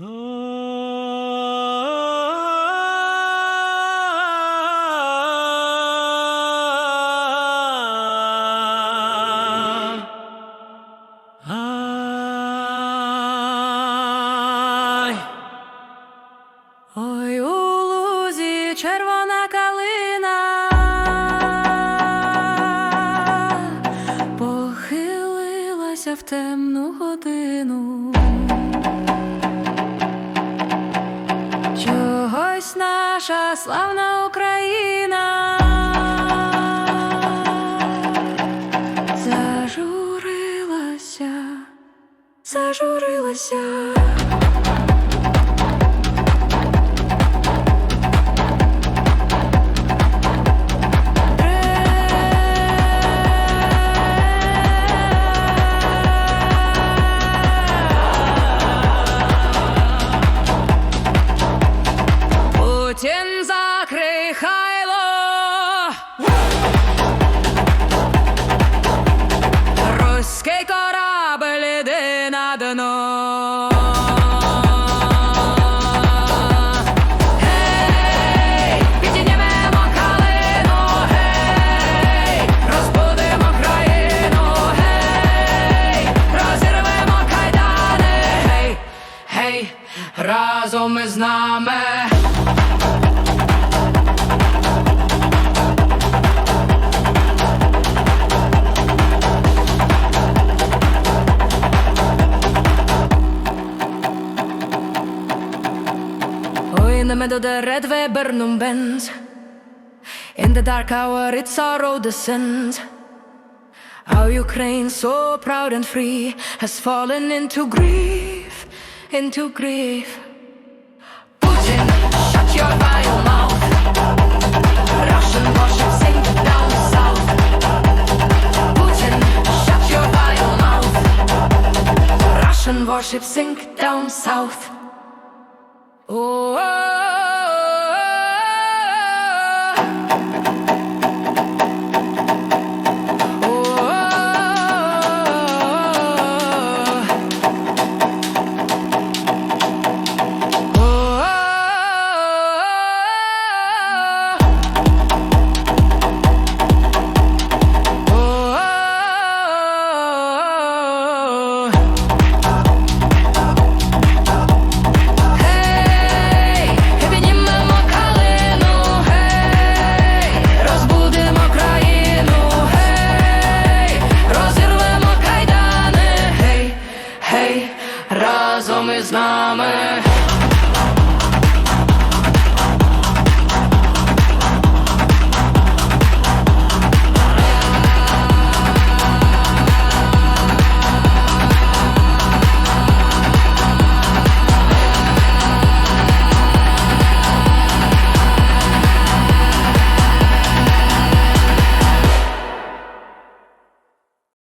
Ой, у лузі червона калина похилилася в темну годину. Чогось наша славна Україна зажурилася, зажурилася. Країну, гей, розірвемо кайдани, гей, гей, разом із нами. Middle, the red Viburnum bends. In the dark hour, its sorrow descends. How Ukraine, so proud and free, has fallen into grief, into grief. Putin, shut your vile mouth. Russian warships sink down south. Putin, shut your vile mouth. Russian warships sink down south. Oh, oh, з нами.